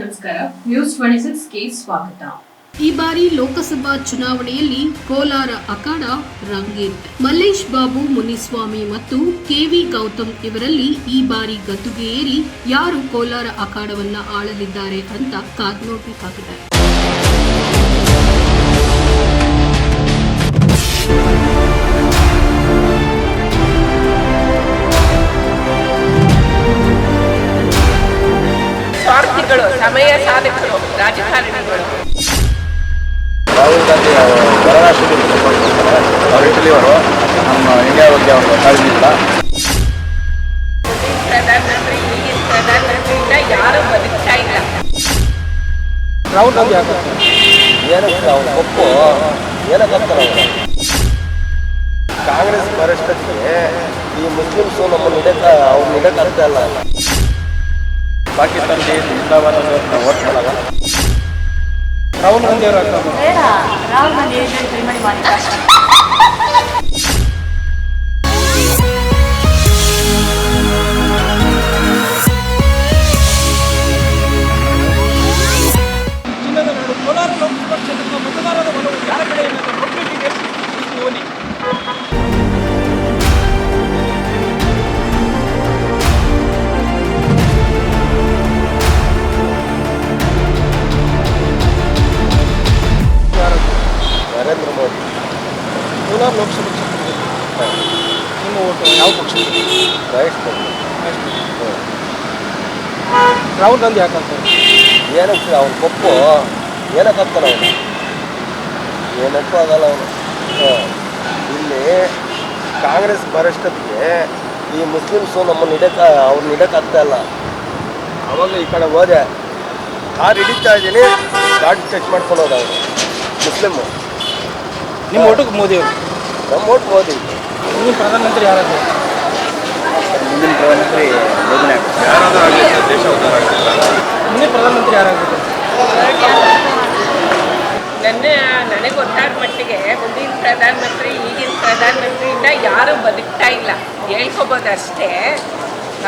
ನಮಸ್ಕಾರ. News twenty ಸಿಕ್ಸ್ಗೆ ಸ್ವಾಗತ. ಈ ಬಾರಿ ಲೋಕಸಭಾ ಚುನಾವಣೆಯಲ್ಲಿ ಕೋಲಾರ ಅಖಾಡ ರಂಗೇಟ್ ಮಲ್ಲೇಶ್ ಬಾಬು, ಮುನಿಸ್ವಾಮಿ ಮತ್ತು ಕೆವಿ ಗೌತಮ್ ಇವರಲ್ಲಿ ಈ ಬಾರಿ ಗದ್ದುಗೆ ಏರಿ ಯಾರು ಕೋಲಾರ ಅಖಾಡವನ್ನ ಆಳಲಿದ್ದಾರೆ ಅಂತ ಕಾದ್ ನೋಡ್ಬೇಕಾಗಿದೆ ಸಮಯ ಸಾಧಕರು ರಾಜಕಾರಣಿಗಳು ರಾಹುಲ್ ಗಾಂಧಿ ಅವರು ಇಟಲಿಯವರು ನಮ್ಮ ಇಂಡಿಯಾ ಬಗ್ಗೆ ಇಲ್ಲ ಪ್ರಧಾನಮಂತ್ರಿ ಈಗಿನ ಪ್ರಧಾನಮಂತ್ರಿಯಿಂದ ಯಾರು ಬದುಕ್ತಾ ಇಲ್ಲ. ರಾಹುಲ್ ಗಾಂಧಿ ಏನಕ್ಕೆ ಅವ್ರ ಒಪ್ಪು ಅವರು? ಕಾಂಗ್ರೆಸ್ ಬರಷ್ಟೇ ಈ ಮುಸ್ಲಿಮ್ಸು ನಮ್ಮನ್ನು ಹಿಡಕ ಅವ್ರನ್ನ ಹಿಡಕ್ ಅರ್ಥ ಇಲ್ಲ. ಪಾಕಿಸ್ತಾನದಲ್ಲಿ ಜಿಂದಾಬಾದ್ ಅಂತ ವೋಟ್ ಮಾಡಲ್ಲ. ರಾಹುಲ್ ಗಾಂಧಿ ಅವರು ರಾಹುಲ್ ನಿಮ್ಮ ಓಟು ಯಾವ ಪಕ್ಷಕ್ಕೆ ರೈಟ್ ರಾಹುಲ್ ಗಾಂಧಿ ಯಾಕಂತ ಏನಕ್ಕೆ ಅವ್ನ ಕೊಪ್ಪು ಏನಕ್ಕೆ ಆಗ್ತಾನೆ ಅವನು ಏನಕ್ಕೂ ಆಗಲ್ಲ ಅವನು ಇಲ್ಲಿ ಕಾಂಗ್ರೆಸ್ ಬರೋಷ್ಟೊತ್ತಿಗೆ ಈ ಮುಸ್ಲಿಮ್ಸು ನಮ್ಮನ್ನು ಹಿಡಕ ಅವ್ರನ್ನ ಹಿಡಕ್ ಆಗ್ತಾ ಇಲ್ಲ ಅವಾಗ ಈ ಕಡೆ ಹೋದೆ ಕಾರ್ ಹಿಡಿತಾ ಇದ್ದೀನಿ ಗಾಡಿ ಟಚ್ ಮಾಡ್ಕೊಂಡು ಹೋದ ಅವನು ಮುಸ್ಲಿಮು ನಿಮ್ಮ ಓಟಕ್ಕೆ ಮೋದಿ ಅವರು? ನಮ್ಮ ಓಟ್ ಮೋದಿ. ನಿಮ್ಮ ಪ್ರಧಾನಮಂತ್ರಿ ಯಾರಾದ್ರು? ಮುಂದಿನ ಪ್ರಧಾನಮಂತ್ರಿ ಯೋಜನೆ ಯಾರಾದರೂ ಆಗಲಿ ದೇಶ ಉದ್ಧಾರ ಆಗ್ತಿಲ್ಲ ಮುಂದಿನ ಪ್ರಧಾನಮಂತ್ರಿ ಯಾರಾಗಬೇಕು? ನನ್ನ ನನಗೆ ಗೊತ್ತಾದ ಮಟ್ಟಿಗೆ ಮುಂದಿನ ಪ್ರಧಾನಮಂತ್ರಿ ಈಗಿನ ಪ್ರಧಾನಮಂತ್ರಿಯಿಂದ ಯಾರು ಬದುಕ್ತಾ ಇಲ್ಲ. ಹೇಳ್ಕೊಬೋದು ಅಷ್ಟೇ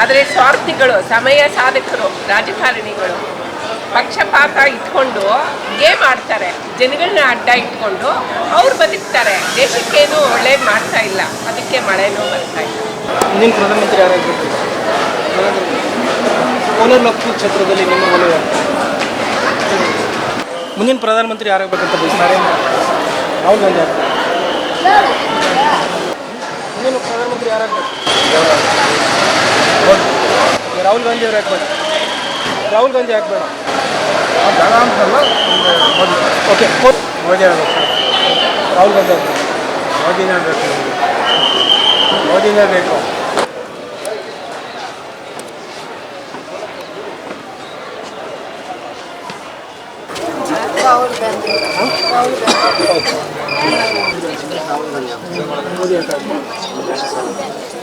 ಆದರೆ ಸ್ವಾರ್ಥಿಗಳು ಸಮಯ ಸಾಧಕರು ರಾಜಕಾರಣಿಗಳು. ಪಕ್ಷಪಾತ ಇಟ್ಕೊಂಡು ಗೇಮ್ ಆಡ್ತಾರೆ. ಜನಗಳನ್ನ ಅಡ್ಡ ಇಟ್ಕೊಂಡು ಅವ್ರು ಬದುಕ್ತಾರೆ. ದೇಶಕ್ಕೇನು ಒಳ್ಳೇದು ಮಾಡ್ತಾ ಇಲ್ಲ. ಅದಕ್ಕೆ ಮಳೆನೂ ಬರ್ತಾ ಇಲ್ಲ ಮುಂದಿನ ಪ್ರಧಾನಮಂತ್ರಿ ಯಾರಾಗಬೇಕು ಕ್ಷೇತ್ರದಲ್ಲಿ ನಿಮ್ಮ ಮುಂದಿನ ಪ್ರಧಾನಮಂತ್ರಿ ಯಾರಾಗಬೇಕಂತ ಬಯಸ್ತಾರೆ ರಾಹುಲ್ ಗಾಂಧಿ ಮುಂದಿನ ಪ್ರಧಾನಮಂತ್ರಿ ಯಾರಾಗಬೇಕು ರಾಹುಲ್ ಗಾಂಧಿ ಅವ್ರು ಯಾಕೆ ಬೇಡ ರಾಹುಲ್ ಗಾಂಧಿ ಯಾಕೆ ಬೇಡ ಓಕೆ ಮೋದಿ ಆಗಬೇಕು ರಾಹುಲ್ ಗಾಂಧಿ ಆಗಬೇಕು ಮೋದಿನೇ ಬೇಕು ಮೋದಿನೇ ಬೇಕು ಮೋದಿ ಅಂತ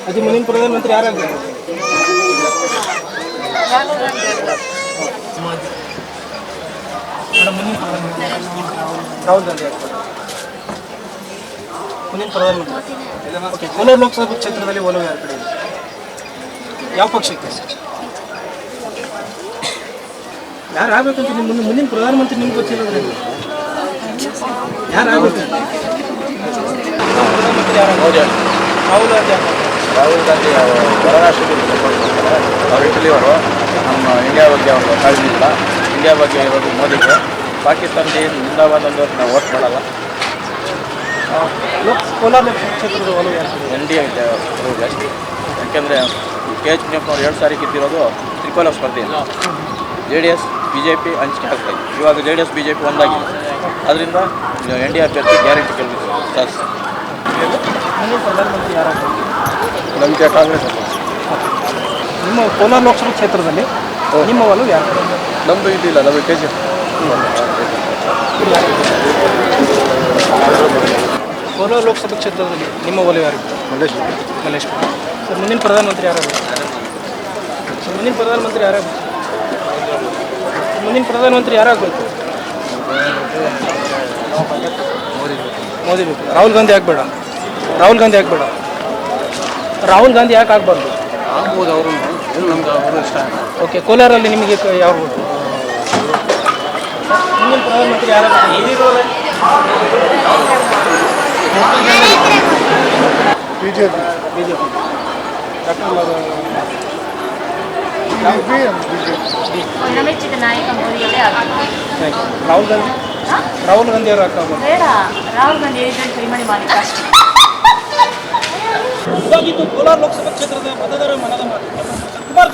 ಅದೇ ಮುಂದಿನ ಪ್ರಧಾನಮಂತ್ರಿ ಯಾರಾಗಬೇಕು ಮೇಡಮ್ ಮುಂದಿನ ಪ್ರಧಾನಮಂತ್ರಿ ರಾಹುಲ್ ಗಾಂಧಿ ಮುಂದಿನ ಪ್ರಧಾನಮಂತ್ರಿ ಓಕೆ ಕೋಲಾರ ಲೋಕಸಭಾ ಕ್ಷೇತ್ರದಲ್ಲಿ ಒಲವು ಯಾರ ಕಡೆ ಯಾವ ಪಕ್ಷಕ್ಕೆ? ಯಾರು ಆಗ್ಬೇಕಂತ ನಿಮ್ಮ ಮುಂದೆ ಮುಂದಿನ ಪ್ರಧಾನಮಂತ್ರಿ ನಿಮ್ಗೆ ಗೊತ್ತಿರೋದ್ರಿ ಯಾರು ಆಗ್ಬೇಕು? ಪ್ರಧಾನಮಂತ್ರಿ ಯಾರು ಮೋದಿ ರಾಹುಲ್ ಗಾಂಧಿ ರಾಹುಲ್ ಗಾಂಧಿ ಅವರು ಹೊರರಾಷ್ಟ್ರದಲ್ಲಿ ಅವರು ಮಾಡ್ತಾರೆ ಅವ್ರು ನಮ್ಮ ಇಂಡಿಯಾ ಬಗ್ಗೆ ಅವರು ಕಾಳಜಿ ಇಲ್ಲ ಇಂಡಿಯಾ ಬಗ್ಗೆ ಇರೋದು ಮೋದಿಗೆ. ಏನು ಜಿಂದಾಬಾದ್ ಅಂತ ನಾವು ವೋಟ್ ಮಾಡಲ್ಲ. ಕೋಲಾರ ಕ್ಷೇತ್ರದ ಒಲವು? ಎನ್ ಡಿ ಎ ಜಾಸ್ತಿ. ಯಾಕೆಂದರೆ ಕೆ ಎಚ್ ಅವರು ಎರಡು ಸಾರಿ ಗೆದ್ದಿರೋದು ತ್ರಿಕೋಲ ಸ್ಪರ್ಧೆ J D S B J P ಹಂಚಿಕೆ ಆಗ್ತಾ ಇದೆ. ಇವಾಗ J D S B J P ಒಂದಾಗಿ ಅದರಿಂದ ಎನ್ ಡಿ ಎ ಅಭ್ಯರ್ಥಿ ಗ್ಯಾರಂಟಿ ಕೇಳಬೇಕು. ಜಾಸ್ತಿ ನಂಬಿಕೆ ಪ್ರಧಾನಮಂತ್ರಿ ಯಾರು ನಮಗೆ ಕಾಂಗ್ರೆಸ್ ನಿಮ್ಮ ಕೋಲಾರ ಲೋಕಸಭಾ ಕ್ಷೇತ್ರದಲ್ಲಿ ನಿಮ್ಮ ಒಲವು ಯಾರು ನಮ್ದು? ನಮ್ಮದು ಇದಿಲ್ಲ ನಮಗೆ ಕೆ ಜಿ ಕೋಲಾರ ಲೋಕಸಭಾ ಕ್ಷೇತ್ರದಲ್ಲಿ ನಿಮ್ಮ ಒಲವು ಯಾರು? ಮಲ್ಲೇಶ್ ಮಲ್ಲೇಶ್ ಸರ್ ಮುಂದಿನ ಪ್ರಧಾನಮಂತ್ರಿ ಯಾರು? ಸರ್ ಮುಂದಿನ ಪ್ರಧಾನಮಂತ್ರಿ ಯಾರಾಗಬೇಕು ಮುಂದಿನ ಪ್ರಧಾನಮಂತ್ರಿ ಯಾರಾಗಬೇಕು ಮೋದಿ ಬೇಕು. ರಾಹುಲ್ ಗಾಂಧಿ ಆಗಬೇಡ. ರಾಹುಲ್ ಗಾಂಧಿ ಆಗಬೇಡ. ರಾಹುಲ್ ಗಾಂಧಿ ಯಾಕೆ ಆಗಬಾರ್ದು? ಆಗ್ಬೋದು ಅವರು ಏನು ನಮ್ಗೆ ಅವರು ಇಷ್ಟ. ಓಕೆ ಕೋಲಾರಲ್ಲಿ ನಿಮಗೆ ಕ- ಮುಂದಿನ ಪ್ರಧಾನಮಂತ್ರಿ ಯಾರಾಗಬೇಕು ಬಿಜೆಪಿ. ಬಿಜೆಪಿ. ಡಾಕ್ಟರ್ ನಮೆಚ್ಚಿದ ನಾಯಕ ಮೋದಿಯವರೇ ಆಗಬೇಕು. ರಾಹುಲ್ ಗಾಂಧಿ? ರಾಹುಲ್ ಗಾಂಧಿ ಅವರು ಬೇಡ. ರಾಹುಲ್ ಗಾಂಧಿ ಏಜೆಂಟ್ ಅಷ್ಟೇ. ಕೋಲಾರ ಲೋಕಸಭಾ ಕ್ಷೇತ್ರದ ಮತದಾರ ಮನದ ಮಾತು.